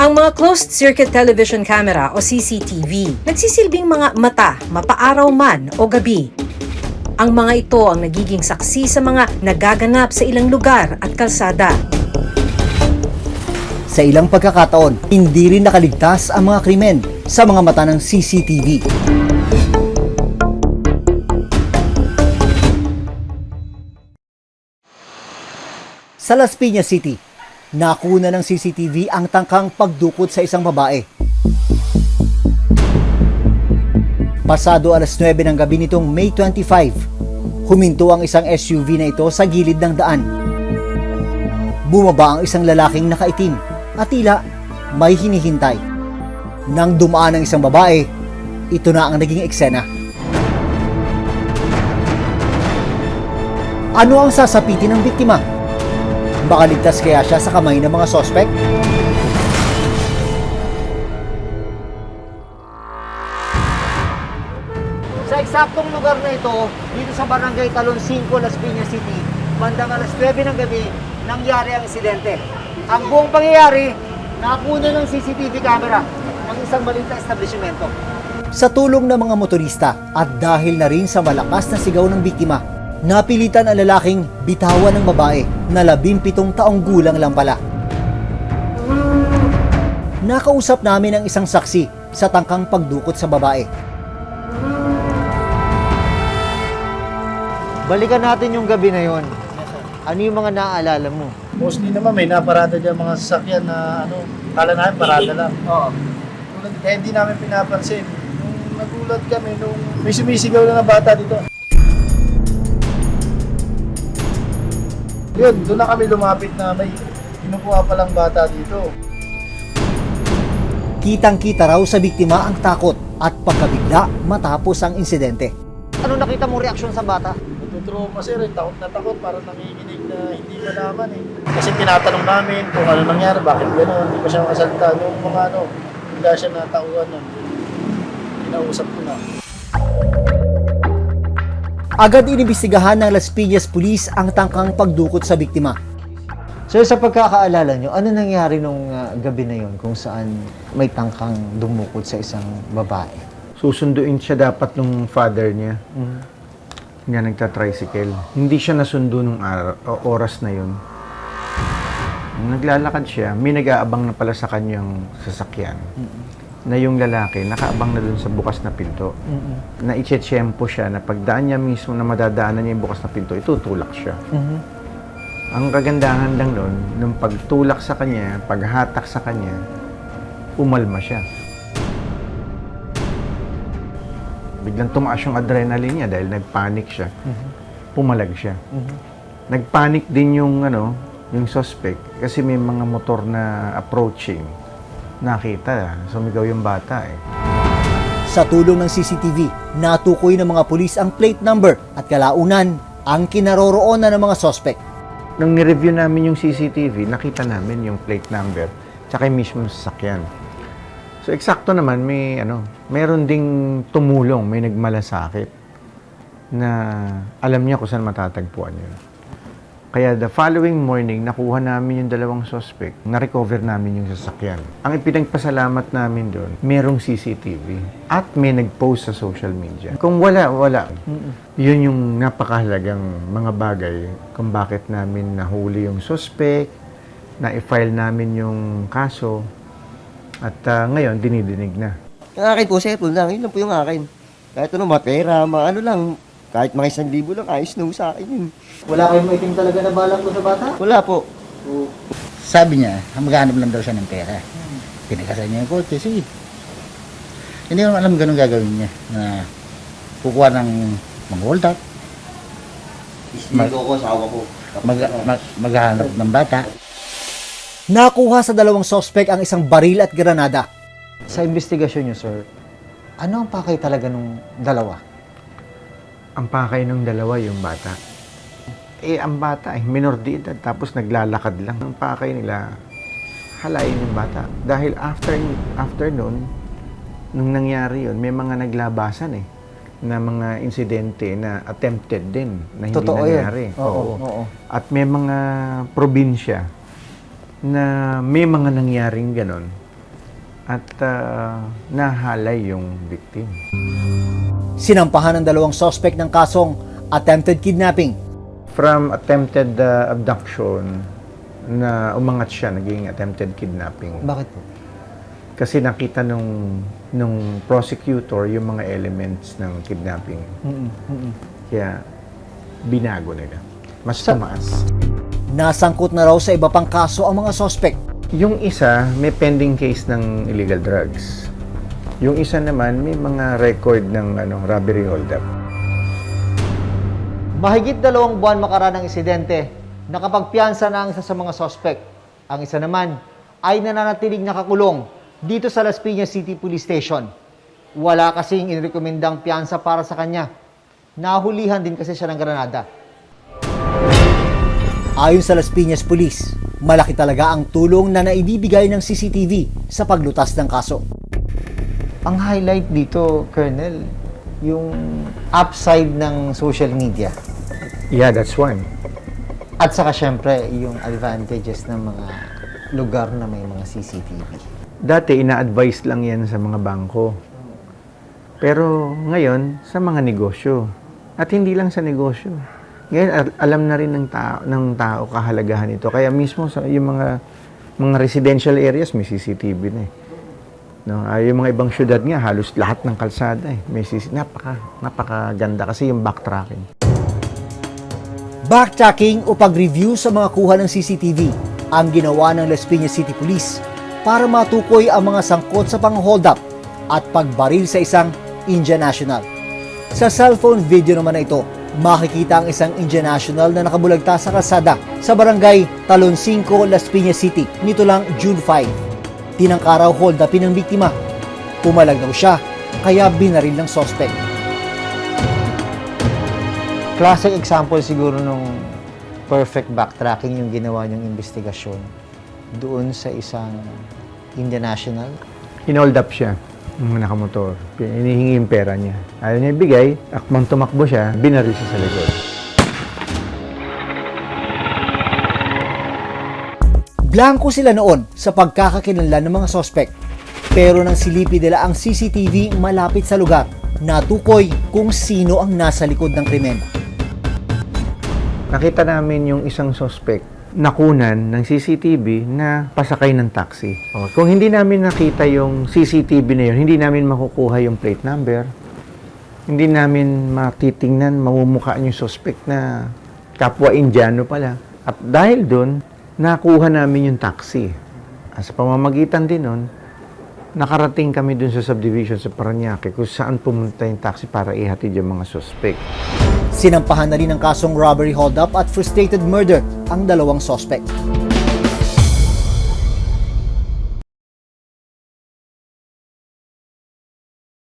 Ang mga closed-circuit television camera o CCTV, nagsisilbing mga mata, mapaaraw man o gabi. Ang mga ito ang nagiging saksi sa mga nagaganap sa ilang lugar at kalsada. Sa ilang pagkakataon, hindi rin nakaligtas ang mga krimen sa mga mata ng CCTV. Sa Las Piñas City, nakuna ng CCTV ang tangkang pagdukot sa isang babae. Pasado alas 9 ng gabi nitong May 25, huminto ang isang SUV na ito sa gilid ng daan. Bumaba ang isang lalaking nakaitim at tila may hinihintay. Nang dumaan ang isang babae, ito na ang naging eksena. Ano ang sasapitin ng biktima? Baka ligtas kaya siya sa kamay ng mga sospek? Sa eksaktong lugar na ito, dito sa Barangay Talon 5, Las Piñas City, bandang alas 9 ng gabi, nangyari ang insidente. Ang buong pangyayari, nakuna ng CCTV camera ng isang maliit na establishmento. Sa tulong ng mga motorista at dahil na rin sa malakas na sigaw ng biktima, napilitan ang lalaking bitawan ng babae na labimpitong taong gulang lang pala. Nakausap namin ang isang saksi sa tangkang pagdukot sa babae. Balikan natin yung gabi na yon. Ano yung mga naaalala mo? Mostly naman may naparada dyan mga sasakyan na ano, kala namin parada lang. Oo. Tulad, kaya hindi namin pinapansin. Nung nagulat kami, nung may sumisigaw na na bata dito. Yun, doon na kami lumapit na may kinukuha palang bata dito. Kitang-kita raw sa biktima ang takot at pagkabigla matapos ang insidente. Ano nakita mo reaksyon sa bata? Natutrauma sir, eh, takot na takot, parang nanginginig na hindi malaman eh. Kasi tinatanong namin kung ano nangyari, bakit gano'n, hindi pa siya makasalita. Nung mga ano, bigla siya natauhan nun. Kinausap ko na. Agad inimbestigahan ng Las Piñas Police ang tangkang pagdukot sa biktima. So sa pagkakaalala nyo, ano nangyari nung uh, gabi na yon kung saan may tangkang dumukot sa isang babae? Susunduin siya dapat nung father niya. Nga nagta-tricycle. Hindi siya nasundo nung ar- o- oras na. Nung naglalakad siya, may nag-aabang na pala sa kanyang sasakyan. Na yung lalaki, nakaabang na dun sa bukas na pinto. Na itsetsyempo siya na pagdaan niya mismo na madadaanan niya yung bukas na pinto, itutulak siya. Ang kagandahan lang nun, nung pagtulak sa kanya, paghatak sa kanya, umalma siya. Biglang tumaas yung adrenaline niya dahil nagpanic siya. Pumalag siya. Nagpanic din yung ano, yung suspect kasi may mga motor na approaching. Nakita, sumigaw yung bata eh. Sa tulong ng CCTV, natukoy ng mga pulis ang plate number at kalaunan ang kinaroroonan ng mga sospek. Nung ni-review namin yung CCTV, nakita namin yung plate number tsaka yung mismo sasakyan. So eksakto naman may ano, meron ding tumulong, may nagmalasakit na alam niya kung saan matatagpuan yun. Kaya the following morning, nakuha namin yung dalawang suspect, na-recover namin yung sasakyan. Ang ipinagpasalamat namin doon, merong CCTV at may nag-post sa social media. Kung wala, wala. Yun yung napakahalagang mga bagay kung bakit namin nahuli yung suspect, na i-file namin yung kaso, at ah, ngayon, dinidinig na. Yung akin po, cellphone lang. Yun lang po yung akin. Kahit ano, mapera, mga ano lang. Kahit mga isang libo lang, ayos na sa akin yun. Wala kayong maitim talaga na balak mo sa bata? Wala po. Sabi niya, maghanap lang daw siya ng pera. Pinakasan niya yung kotse, sige. Hindi ko naman alam ganun gagawin niya. Na kukuha ng mga hold up, Ismito ko sa awa ko. mag, mag, maghanap ng bata. Nakuha sa dalawang sospek ang isang baril at granada. Sa investigasyon niyo, sir, ano ang pakay talaga nung dalawa? Ang pakay ng dalawa yung bata. Eh, ang bata, eh, minor de edad, tapos naglalakad lang. Ang pakay nila, halayin yung bata. Dahil after, after nun, nung nangyari yun, may mga naglabasan eh na mga insidente na attempted din na hindi Totoo nangyari. Oo, oo. At may mga probinsya na may mga nangyaring ganon at ah, nahalay yung victim. Sinampahan ng dalawang sospek ng kasong attempted kidnapping. From attempted ah, abduction na umangat siya, naging attempted kidnapping. Bakit po? Kasi nakita nung nung prosecutor yung mga elements ng kidnapping. Kaya binago nila. Mas tumaas. Nasangkot na raw sa iba pang kaso ang mga sospek. Yung isa, may pending case ng illegal drugs. Yung isa naman, may mga record ng ano, robbery holdup. Mahigit dalawang buwan makaraan ng insidente, nakapagpiansa na ang isa sa mga sospek. Ang isa naman ay nananatiling nakakulong dito sa Las Piñas City Police Station. Wala kasing inirekomendang piansa para sa kanya. Nahulihan din kasi siya ng Granada. Ayon sa Las Piñas Police, malaki talaga ang tulong na naibibigay ng CCTV sa paglutas ng kaso. Ang highlight dito, Colonel, yung upside ng social media. Yeah, that's one. At saka syempre, yung advantages ng mga lugar na may mga CCTV. Dati, ina-advise lang yan sa mga bangko. Pero ngayon, sa mga negosyo. At hindi lang sa negosyo. Ngayon, al- alam na rin ng tao, ng tao kahalagahan ito. Kaya mismo sa yung mga mga residential areas may CCTV na eh. No, ay yung mga ibang syudad nga halos lahat ng kalsada eh. May CCTV. Napaka napakaganda kasi yung backtracking. Backtracking o pag-review sa mga kuha ng CCTV ang ginawa ng Las Piñas City Police para matukoy ang mga sangkot sa pang-hold at pagbaril sa isang Indian National. Sa cellphone video naman na ito, makikita ang isang Indian National na nakabulagta sa kalsada sa barangay Talon 5, Las Piñas City nito lang June 5. Tinangkaraw hold upin ng biktima. Pumalag daw siya, kaya binaril ng suspect. Classic example siguro nung perfect backtracking yung ginawa niyong investigasyon doon sa isang Indian National. Hinold up siya ng nakamotor. Hinihingi yung pera niya. Ayaw niya ibigay, akmang tumakbo siya, binaril siya sa likod. Blanco sila noon sa pagkakakilanlan ng mga sospek. Pero nang silipi nila ang CCTV malapit sa lugar, natukoy kung sino ang nasa likod ng krimen. Nakita namin yung isang suspect nakunan ng CCTV na pasakay ng taxi. O, kung hindi namin nakita yung CCTV na yun, hindi namin makukuha yung plate number. Hindi namin matitingnan, mamumukhaan yung suspect na kapwa Indiano pala. At dahil doon, nakuha namin yung taxi. At sa pamamagitan din nun, nakarating kami dun sa subdivision sa Paranaque kung saan pumunta yung taxi para ihatid yung mga suspect. Sinampahan na rin ng kasong robbery hold up at frustrated murder ang dalawang sospek.